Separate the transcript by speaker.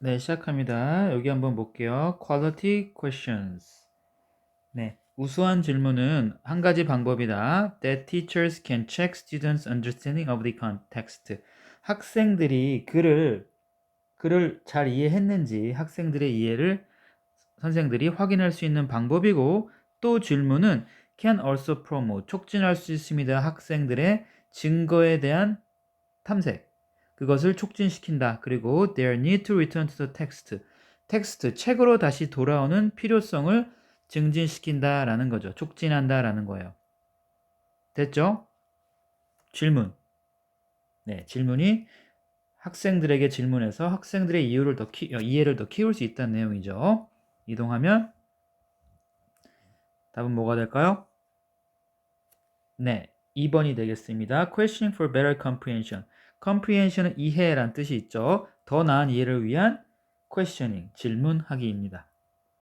Speaker 1: 네, 시작합니다. 여기 한번 볼게요. Quality questions. 네, 우수한 질문은 한 가지 방법이다. That teachers can check students' understanding of the context. 학생들이 글을 글을 잘 이해했는지 학생들의 이해를 선생들이 확인할 수 있는 방법이고 또 질문은 can also promote 촉진할 수 있습니다. 학생들의 증거에 대한 탐색. 그것을 촉진시킨다. 그리고 their need to return to the text. 텍스트, 책으로 다시 돌아오는 필요성을 증진시킨다 라는 거죠. 촉진한다 라는 거예요. 됐죠? 질문. 네, 질문이 학생들에게 질문해서 학생들의 이유를 더 키, 어, 이해를 더 키울 수 있다는 내용이죠. 이동하면 답은 뭐가 될까요? 네, 2번이 되겠습니다. Questioning for better comprehension. Comprehension은 이해란 뜻이 있죠. 더 나은 이해를 위한 questioning, 질문하기입니다.